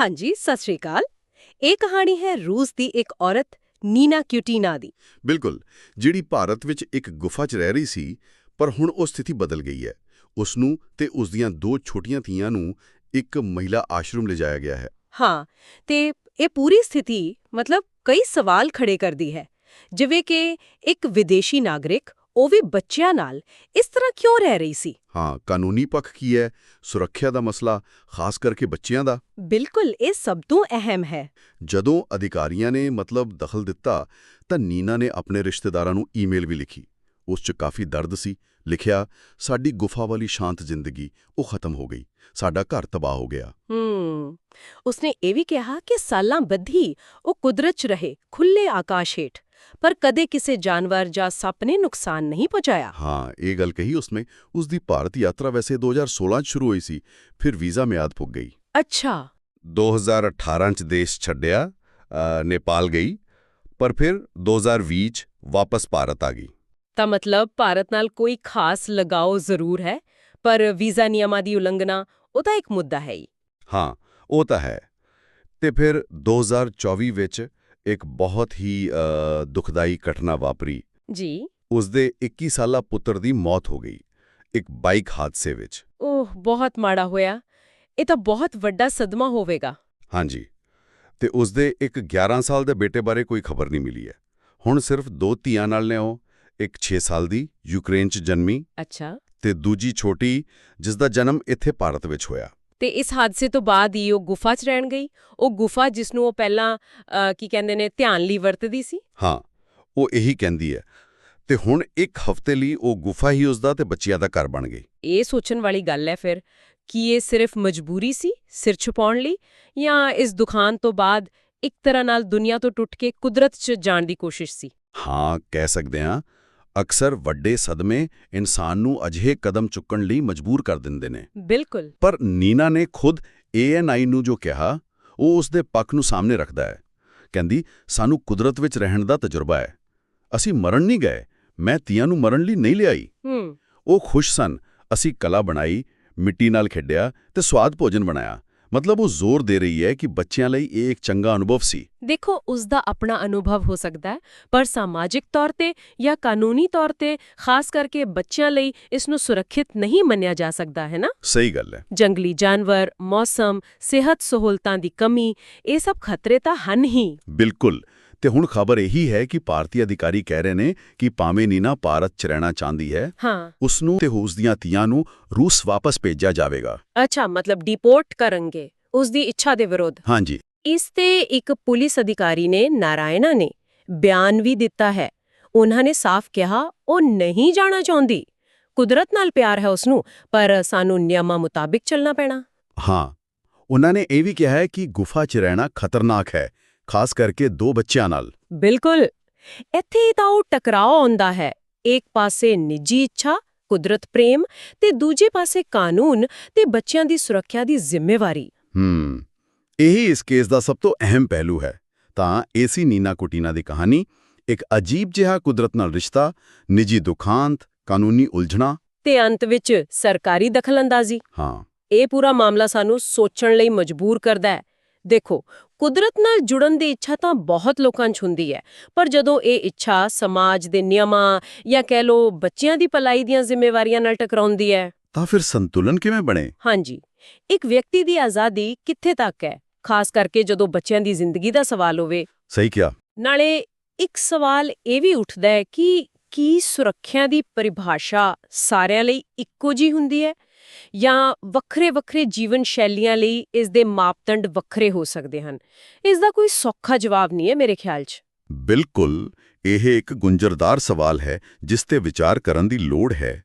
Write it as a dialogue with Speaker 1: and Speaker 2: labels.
Speaker 1: ਹਾਂਜੀ ਸਤਿ ਸ਼੍ਰੀ ਅਕਾਲ। ਇਹ ਕਹਾਣੀ ਹੈ ਰੂਸ ਦੀ ਇੱਕ ਔਰਤ ਨੀਨਾ ਕਿਊਟੀਨਾ ਦੀ।
Speaker 2: ਬਿਲਕੁਲ ਜਿਹੜੀ ਭਾਰਤ ਵਿੱਚ ਇੱਕ ਗੁਫਾ 'ਚ ਰਹਿ ਰਹੀ ਸੀ ਪਰ ਹੁਣ ਉਹ ਸਥਿਤੀ ਬਦਲ ਗਈ ਹੈ। ਉਸ ਨੂੰ ਤੇ ਉਸ ਦੀਆਂ ਦੋ ਛੋਟੀਆਂ ਧੀਆਂ ਨੂੰ ਇੱਕ ਮਹਿਲਾ ਆਸ਼ਰਮ ਲਿਜਾਇਆ ਗਿਆ ਹੈ।
Speaker 1: ਹਾਂ ਤੇ ਇਹ ਪੂਰੀ ਸਥਿਤੀ ਮਤਲਬ ਕਈ ਸਵਾਲ ਖੜੇ ਕਰਦੀ ਹੈ। ਜਿਵੇਂ ਕਿ ਇੱਕ ਵਿਦੇਸ਼ੀ ਨਾਗਰਿਕ ਉਹ ਵੀ ਬੱਚਿਆਂ ਨਾਲ ਇਸ ਤਰ੍ਹਾਂ ਕਿਉਂ ਰਹਿ ਰਹੀ ਸੀ?
Speaker 2: ਹਾਂ ਕਾਨੂੰਨੀ ਪੱਖ ਕੀ ਹੈ? ਸੁਰੱਖਿਆ ਦਾ ਮਸਲਾ ਖਾਸ ਕਰਕੇ ਬੱਚਿਆਂ ਦਾ?
Speaker 1: ਬਿਲਕੁਲ ਇਹ ਸਭ ਤੋਂ ਅਹਿਮ ਹੈ।
Speaker 2: ਜਦੋਂ ਅਧਿਕਾਰੀਆਂ ਨੇ ਮਤਲਬ ਦਖਲ ਦਿੱਤਾ ਤਾਂ ਨੀਨਾ ਨੇ ਆਪਣੇ ਰਿਸ਼ਤੇਦਾਰਾਂ ਨੂੰ ਈਮੇਲ ਵੀ ਲਿਖੀ। ਉਸ 'ਚ ਕਾਫੀ ਦਰਦ ਸੀ। ਲਿਖਿਆ ਸਾਡੀ ਗੁਫਾ ਵਾਲੀ ਸ਼ਾਂਤ ਜ਼ਿੰਦਗੀ ਉਹ ਖਤਮ ਹੋ ਗਈ। ਸਾਡਾ ਘਰ ਤਬਾਹ ਹੋ ਗਿਆ।
Speaker 1: ਹੂੰ। ਉਸਨੇ ਇਹ ਵੀ ਕਿਹਾ ਕਿ ਸਾਲਾਂ ਬੱਧੀ ਉਹ ਕੁਦਰਤ 'ਚ ਰਹੇ ਖੁੱਲੇ ਆਕਾਸ਼ ਹੇਠ। ਪਰ ਕਦੇ ਕਿਸੇ ਜਾਨਵਰ ਜਾਂ ਸੱਪ ਨੇ ਨੁਕਸਾਨ ਨਹੀਂ ਪਹੁੰਚਾਇਆ।
Speaker 2: ਹਾਂ ਇਹ ਗੱਲ ਕਹੀ ਉਸਨੇ ਉਸ ਦੀ ਭਾਰਤ ਯਾਤਰਾ ਵੈਸੇ 2016 'ਚ ਸ਼ੁਰੂ ਹੋਈ ਸੀ ਫਿਰ ਵੀਜ਼ਾ ਮਿਆਦ ਪੁੱਗ ਗਈ।
Speaker 1: ਅੱਛਾ।
Speaker 2: 2018 'ਚ ਦੇਸ਼ ਛੱਡਿਆ ਨੇਪਾਲ ਗਈ ਪਰ ਫਿਰ 2020 'ਚ ਵਾਪਸ ਭਾਰਤ ਆ ਗਈ।
Speaker 1: ਤਾਂ ਮਤਲਬ ਭਾਰਤ ਨਾਲ ਕੋਈ ਖਾਸ ਲਗਾਓ ਜ਼ਰੂਰ ਹੈ ਪਰ ਵੀਜ਼ਾ ਨਿਯਮਾਂ ਦੀ ਉਲੰਘਣਾ ਉਹ ਤਾਂ ਇੱਕ ਮੁੱਦਾ ਹੈ ਹੀ।
Speaker 2: ਹਾਂ ਉਹ ਤਾਂ ਹੈ। ਤੇ ਫਿਰ 2024 ਵਿੱਚ ਇੱਕ ਬਹੁਤ ਹੀ ਦੁਖਦਾਈ ਘਟਨਾ ਵਾਪਰੀ।
Speaker 1: ਜੀ।
Speaker 2: ਉਸ ਦੇ 21 ਸਾਲਾ ਪੁੱਤਰ ਦੀ ਮੌਤ ਹੋ ਗਈ ਇੱਕ ਬਾਈਕ ਹਾਦਸੇ ਵਿੱਚ।
Speaker 1: ਉਹ ਬਹੁਤ ਮਾੜਾ ਹੋਇਆ। ਇਹ ਤਾਂ ਬਹੁਤ ਵੱਡਾ ਸਦਮਾ ਹੋਵੇਗਾ।
Speaker 2: ਹਾਂਜੀ। ਤੇ ਉਸ ਦੇ ਇੱਕ 11 ਸਾਲ ਦੇ ਬੇਟੇ ਬਾਰੇ ਕੋਈ ਖਬਰ ਨਹੀਂ ਮਿਲੀ ਹੈ। ਹੁਣ ਸਿਰਫ ਦੋ ਧੀਆਂ ਨਾਲ ਨੇ ਉਹ ਇੱਕ 6 ਸਾਲ ਦੀ ਯੂਕਰੇਨ 'ਚ ਜਨਮੀ
Speaker 1: ਅੱਛਾ।
Speaker 2: ਤੇ ਦੂਜੀ ਛੋਟੀ ਜਿਸ ਦਾ ਜਨਮ ਇੱਥੇ ਭਾਰਤ ਵਿੱਚ ਹੋਇਆ।
Speaker 1: ਤੇ ਇਸ ਹਾਦਸੇ ਤੋਂ ਬਾਅਦ ਹੀ ਉਹ ਗੁਫਾ 'ਚ ਰਹਿਣ ਗਈ। ਉਹ ਗੁਫਾ ਜਿਸ ਨੂੰ ਉਹ ਪਹਿਲਾਂ ਕੀ ਕਹਿੰਦੇ ਨੇ ਧਿਆਨ ਲਈ ਵਰਤਦੀ ਸੀ।
Speaker 2: ਹਾਂ ਉਹ ਇਹੀ ਕਹਿੰਦੀ ਹੈ। ਤੇ ਹੁਣ ਇੱਕ ਹਫ਼ਤੇ ਲਈ ਉਹ ਗੁਫਾ ਹੀ ਉਸਦਾ ਤੇ ਬੱਚਿਆਂ ਦਾ ਘਰ ਬਣ ਗਈ।
Speaker 1: ਇਹ ਸੋਚਣ ਵਾਲੀ ਗੱਲ ਹੈ ਫਿਰ ਕਿ ਇਹ ਸਿਰਫ ਮਜਬੂਰੀ ਸੀ ਸਿਰ ਛੁਪਾਉਣ ਲਈ ਜਾਂ ਇਸ ਦੁਕਾਨ ਤੋਂ ਬਾਅਦ ਇੱਕ ਤਰ੍ਹਾਂ ਨਾਲ ਦੁਨੀਆ ਤੋਂ ਟੁੱਟ ਕੇ ਕੁਦਰਤ 'ਚ ਜਾਣ ਦੀ ਕੋਸ਼ਿਸ਼ ਸੀ?
Speaker 2: ਹਾਂ ਕਹਿ ਸਕਦੇ ਹਾਂ ਅਕਸਰ ਵੱਡੇ ਸਦਮੇ ਇਨਸਾਨ ਨੂੰ ਅਜਿਹੇ ਕਦਮ ਚੁੱਕਣ ਲਈ ਮਜਬੂਰ ਕਰ ਦਿੰਦੇ ਨੇ।
Speaker 1: ਬਿਲਕੁਲ।
Speaker 2: ਪਰ ਨੀਨਾ ਨੇ ਖੁਦ ਏਐਨਆਈ ਨੂੰ ਜੋ ਕਿਹਾ ਉਹ ਉਸ ਦੇ ਪੱਖ ਨੂੰ ਸਾਹਮਣੇ ਰੱਖਦਾ ਹੈ। ਕਹਿੰਦੀ ਸਾਨੂੰ ਕੁਦਰਤ ਵਿੱਚ ਰਹਿਣ ਦਾ ਤਜਰਬਾ ਹੈ। ਅਸੀਂ ਮਰਨ ਨਹੀਂ ਗਏ। ਮੈਂ ਤੀਆਂ ਨੂੰ ਮਰਨ ਲਈ ਨਹੀਂ ਲਿਆਈ।
Speaker 1: ਹੂੰ।
Speaker 2: ਉਹ ਖੁਸ਼ ਸਨ। ਅਸੀਂ ਕਲਾ ਬਣਾਈ ਮਿੱਟੀ ਨਾਲ ਖੇਡਿਆ ਤੇ ਸਵਾਦ ਭੋਜਨ ਬਣਾਇਆ। ਮਤਲਬ ਉਹ ਜ਼ੋਰ ਦੇ ਰਹੀ ਹੈ ਕਿ ਬੱਚਿਆਂ ਲਈ ਇਹ ਇੱਕ ਚੰਗਾ ਅਨੁਭਵ ਸੀ
Speaker 1: ਦੇਖੋ ਉਸ ਦਾ ਆਪਣਾ ਅਨੁਭਵ ਹੋ ਸਕਦਾ ਹੈ ਪਰ ਸਮਾਜਿਕ ਤੌਰ ਤੇ ਜਾਂ ਕਾਨੂੰਨੀ ਤੌਰ ਤੇ ਖਾਸ ਕਰਕੇ ਬੱਚਿਆਂ ਲਈ ਇਸ ਨੂੰ ਸੁਰੱਖਿਅਤ ਨਹੀਂ ਮੰਨਿਆ ਜਾ ਸਕਦਾ ਹੈ ਨਾ
Speaker 2: ਸਹੀ ਗੱਲ ਹੈ
Speaker 1: ਜੰਗਲੀ ਜਾਨਵਰ ਮੌਸਮ ਸਿਹਤ ਸਹੂਲਤਾਂ ਦੀ ਕਮੀ ਇਹ ਸਭ ਖਤਰੇ ਤਾਂ ਹਨ ਹੀ
Speaker 2: ਬਿਲਕੁਲ ਤੇ ਹੁਣ ਖਬਰ ਇਹੀ ਹੈ ਕਿ ਭਾਰਤੀ ਅਧਿਕਾਰੀ ਕਹਿ ਰਹੇ ਨੇ ਕਿ ਭਾਵੇਂ ਨੀਨਾ ਭਾਰਤ 'ਚ ਰਹਿਣਾ ਚਾਹੁੰਦੀ ਹੈ
Speaker 1: ਹਾਂ।
Speaker 2: ਉਸ ਨੂੰ ਤੇ ਉਸ ਦੀਆਂ ਧੀਆਂ ਨੂੰ ਰੂਸ ਵਾਪਸ ਭੇਜਿਆ ਜਾਵੇਗਾ।
Speaker 1: ਅੱਛਾ ਮਤਲਬ ਡਿਪੋਰਟ ਕਰਨਗੇ ਉਸ ਦੀ ਇੱਛਾ ਦੇ ਵਿਰੋਧ।
Speaker 2: ਹਾਂਜੀ।
Speaker 1: ਇਸ ਤੇ ਇੱਕ ਪੁਲਿਸ ਅਧਿਕਾਰੀ ਨੇ ਨਾਰਾਇਣਾ ਨੇ ਬਿਆਨ ਵੀ ਦਿੱਤਾ ਹੈ। ਉਹਨਾਂ ਨੇ ਸਾਫ਼ ਕਿਹਾ ਉਹ ਨਹੀਂ ਜਾਣਾ ਚਾਹੁੰਦੀ। ਕੁਦਰਤ ਨਾਲ ਪਿਆਰ ਹੈ ਉਸ ਨੂੰ ਪਰ ਸਾਨੂੰ ਨਿਯਮਾਂ ਮੁਤਾਬਿਕ ਚੱਲਣਾ ਪੈਣਾ।
Speaker 2: ਹਾਂ। ਉਹਨਾਂ ਨੇ ਇਹ ਵੀ ਕਿਹਾ ਹੈ ਕਿ ਗੁਫਾ 'ਚ ਰਹਿਣਾ ਖਤਰਨਾਕ ਹੈ। ਖਾਸ ਕਰਕੇ ਦੋ ਬੱਚਿਆਂ ਨਾਲ।
Speaker 1: ਬਿਲਕੁਲ। ਇੱਥੇ ਤਾਂ ਉਹ ਟਕਰਾਅ ਆਉਂਦਾ ਹੈ। ਇੱਕ ਪਾਸੇ ਨਿੱਜੀ ਇੱਛਾ ਕੁਦਰਤ ਪ੍ਰੇਮ ਤੇ ਦੂਜੇ ਪਾਸੇ ਕਾਨੂੰਨ ਤੇ ਬੱਚਿਆਂ ਦੀ ਸੁਰੱਖਿਆ ਦੀ ਜ਼ਿੰਮੇਵਾਰੀ।
Speaker 2: ਹੂੰ ਇਹੀ ਇਸ ਕੇਸ ਦਾ ਸਭ ਤੋਂ ਅਹਿਮ ਪਹਿਲੂ ਹੈ। ਤਾਂ ਏਸੀ ਨੀਨਾ ਕੁਟੀਨਾ ਦੀ ਕਹਾਣੀ ਇੱਕ ਅਜੀਬ ਜਿਹਾ ਕੁਦਰਤ ਨਾਲ ਰਿਸ਼ਤਾ ਨਿੱਜੀ ਦੁਖਾਂਤ ਕਾਨੂੰਨੀ ਉਲਝਣਾ।
Speaker 1: ਤੇ ਅੰਤ ਵਿੱਚ ਸਰਕਾਰੀ ਦਖਲਅੰਦਾਜ਼ੀ।
Speaker 2: ਹਾਂ।
Speaker 1: ਇਹ ਪੂਰਾ ਮਾਮਲਾ ਸਾਨੂੰ ਸੋਚਣ ਲਈ ਮਜਬੂਰ ਕਰਦਾ ਹੈ। ਦੇਖੋ ਕੁਦਰਤ ਨਾਲ ਜੁੜਨ ਦੀ ਇੱਛਾ ਤਾਂ ਬਹੁਤ ਲੋਕਾਂ 'ਚ ਹੁੰਦੀ ਹੈ। ਪਰ ਜਦੋਂ ਇਹ ਇੱਛਾ ਸਮਾਜ ਦੇ ਨਿਯਮਾਂ ਜਾਂ ਕਹਿ ਲੋ ਬੱਚਿਆਂ ਦੀ ਭਲਾਈ ਦੀਆਂ ਜ਼ਿੰਮੇਵਾਰੀਆਂ ਨਾਲ ਟਕਰਾਉਂਦੀ ਹੈ।
Speaker 2: ਤਾਂ ਫਿਰ ਸੰਤੁਲਨ ਕਿਵੇਂ ਬਣੇ?
Speaker 1: ਹਾਂਜੀ। ਇੱਕ ਵਿਅਕਤੀ ਦੀ ਆਜ਼ਾਦੀ ਕਿੱਥੇ ਤੱਕ ਹੈ? ਖਾਸ ਕਰਕੇ ਜਦੋਂ ਬੱਚਿਆਂ ਦੀ ਜ਼ਿੰਦਗੀ ਦਾ ਸਵਾਲ ਹੋਵੇ।
Speaker 2: ਸਹੀ ਕਿਹਾ।
Speaker 1: ਨਾਲੇ ਇੱਕ ਸਵਾਲ ਇਹ ਵੀ ਉੱਠਦਾ ਹੈ ਕਿ ਕੀ ਸੁਰੱਖਿਆ ਦੀ ਪਰਿਭਾਸ਼ਾ ਸਾਰਿਆਂ ਲਈ ਇੱਕੋ ਜੀ ਹੁੰਦੀ ਹੈ? ਜਾਂ ਵੱਖਰੇ-ਵੱਖਰੇ ਜੀਵਨ ਸ਼ੈਲੀਆਂ ਲਈ ਇਸ ਦੇ ਮਾਪਦੰਡ ਵੱਖਰੇ ਹੋ ਸਕਦੇ ਹਨ। ਇਸ ਦਾ ਕੋਈ ਸੌਖਾ ਜਵਾਬ ਨਹੀਂ ਹੈ ਮੇਰੇ ਖਿਆਲ 'ਚ।
Speaker 2: ਬਿਲਕੁਲ, ਇਹ ਇੱਕ ਗੁੰਝਰਦਾਰ ਸਵਾਲ ਹੈ ਜਿਸ ਤੇ ਵਿਚਾਰ ਕਰਨ ਦੀ ਲੋੜ ਹੈ।